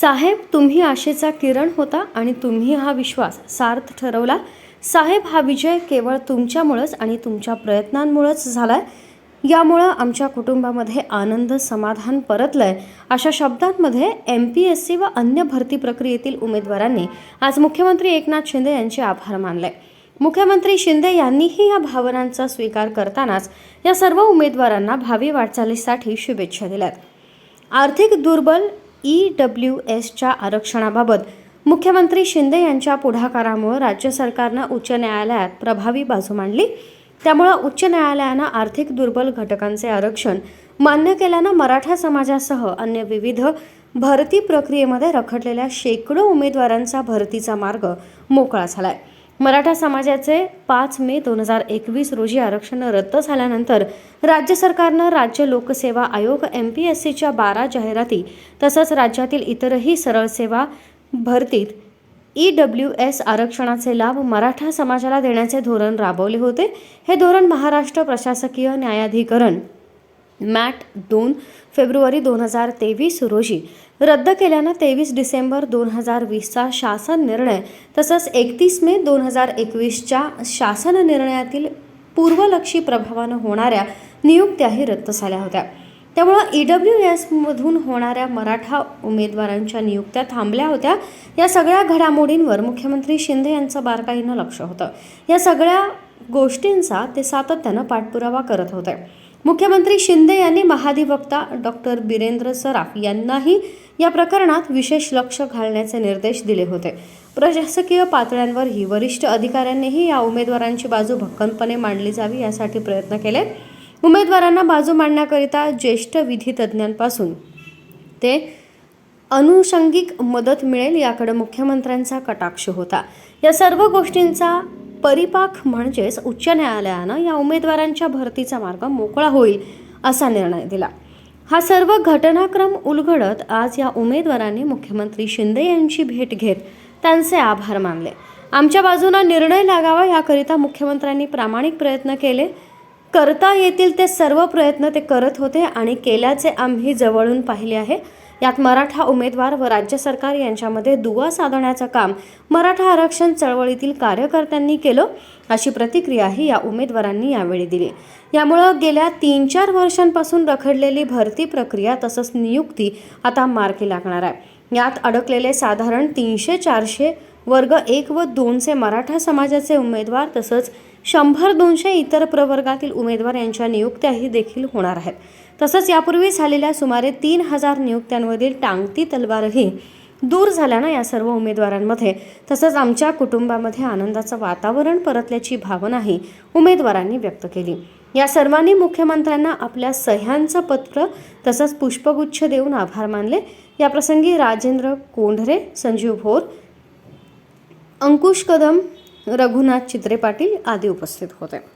साहेब तुम्ही आशेचा किरण होता आणि तुम्ही हा विश्वास सार्थ ठरवला. साहेब हा विजय केवळ तुमच्यामुळंच आणि तुमच्या प्रयत्नांमुळंच झाला आहे यामुळं आमच्या कुटुंबामध्ये आनंद समाधान परतलंय. अशा शब्दांमध्ये एम पी एस सी व अन्य भरती प्रक्रियेतील उमेदवारांनी आज मुख्यमंत्री एकनाथ शिंदे यांचे आभार मानले. मुख्यमंत्री शिंदे यांनीही या भावनांचा स्वीकार करतानाच या सर्व उमेदवारांना भावी वाटचालीसाठी शुभेच्छा दिल्यात. आर्थिक दुर्बल ई डब्ल्यू एसच्या आरक्षणाबाबत मुख्यमंत्री शिंदे यांच्या पुढाकारामुळे राज्य सरकारनं उच्च न्यायालयात प्रभावी बाजू मांडली. त्यामुळं उच्च न्यायालयानं आर्थिक दुर्बल घटकांचे आरक्षण मान्य केल्यानं मराठा समाजासह अन्य विविध भरती प्रक्रियेमध्ये रखडलेल्या शेकडो उमेदवारांचा भरतीचा मार्ग मोकळा झाला आहे मराठा समाजाचे पाच मे दोन हजार एकवीस रोजी आरक्षण रद्द झाल्यानंतर राज्य सरकारनं राज्य लोकसेवा आयोग एम पी एस सीच्या बारा जाहिराती तसंच राज्यातील इतरही सरळ सेवा भरतीत ई डब्ल्यू एस आरक्षणाचे लाभ मराठा समाजाला देण्याचे धोरण राबवले होते. हे धोरण महाराष्ट्र प्रशासकीय न्यायाधिकरण मॅट दोन फेब्रुवारी दोन हजार तेवीस रोजी रद्द केल्यानं तेवीस डिसेंबर दोन हजार वीसचा शासन निर्णय तसंच एकतीस मे दोन हजार एकवीसच्या शासन निर्णयातील पूर्वलक्षी प्रभावानं होणाऱ्या नियुक्त्याही रद्द झाल्या होत्या. त्यामुळं ई डब्ल्यू एसमधून होणाऱ्या मराठा उमेदवारांच्या नियुक्त्या थांबल्या होत्या. या सगळ्या घडामोडींवर मुख्यमंत्री शिंदे यांचं बारकाईनं लक्ष होतं. या सगळ्या गोष्टींचा ते सातत्यानं पाठपुरावा करत होते. मुख्यमंत्री शिंदे यांनी महाधिवक्ता डॉक्टर बिरेंद्र सराफ यांनाही या प्रकरणात विशेष लक्ष घालण्याचे निर्देश दिले होते. प्रशासकीय पातळ्यांवरही वरिष्ठ अधिकाऱ्यांनीही या उमेदवारांची बाजू भक्कमपणे मांडली जावी यासाठी प्रयत्न केले. उमेदवारांना बाजू मांडण्याकरिता ज्येष्ठ विधी तज्ज्ञांपासून ते अनुषंगिक मदत मिळेल याकडे मुख्यमंत्र्यांचा कटाक्ष होता. या सर्व गोष्टींचा परिपाक म्हणजेच उच्च न्यायालयानं या उमेदवारांच्या भरतीचा मार्ग मोकळा होईल असा निर्णय दिला. हा सर्व घटनाक्रम उलगडत आज या उमेदवारांनी मुख्यमंत्री शिंदे यांची भेट घेत त्यांचे आभार मानले. आमच्या बाजूनं निर्णय लागावा याकरिता मुख्यमंत्र्यांनी प्रामाणिक प्रयत्न केले. करता येतील ते सर्व प्रयत्न ते करत होते आणि केल्याचे आम्ही जवळून पाहिले आहे. यात मराठा उमेदवार व राज्य सरकार यांच्यामध्ये दुवा साधण्याचं काम मराठा आरक्षण चळवळीतील कार्यकर्त्यांनी केलं अशी प्रतिक्रियाही या उमेदवारांनी यावेळी दिली. यामुळं गेल्या तीन चार वर्षांपासून रखडलेली भरती प्रक्रिया तसंच नियुक्ती आता मार्गी लागणार आहे. यात अडकलेले साधारण तीनशे चारशे वर्ग एक व दोनचे मराठा समाजाचे उमेदवार तसंच शंभर दोनशे इतर प्रवर्गातील उमेदवार यांच्या नियुक्त्याही देखील होणार आहेत. तसंच यापूर्वी झालेल्या सुमारे तीन हजार नियुक्त्यांवरील टांगती तलवारही दूर झाल्यानं या सर्व उमेदवारांमध्ये तसंच आमच्या कुटुंबामध्ये आनंदाचं वातावरण परतल्याची भावनाही उमेदवारांनी व्यक्त केली. या सर्वांनी मुख्यमंत्र्यांना आपल्या सह्यांचं पत्र तसंच पुष्पगुच्छ देऊन आभार मानले. याप्रसंगी राजेंद्र कोंढरे संजीव भोर अंकुश कदम रघुनाथ चित्रे पाटील आदी उपस्थित होते.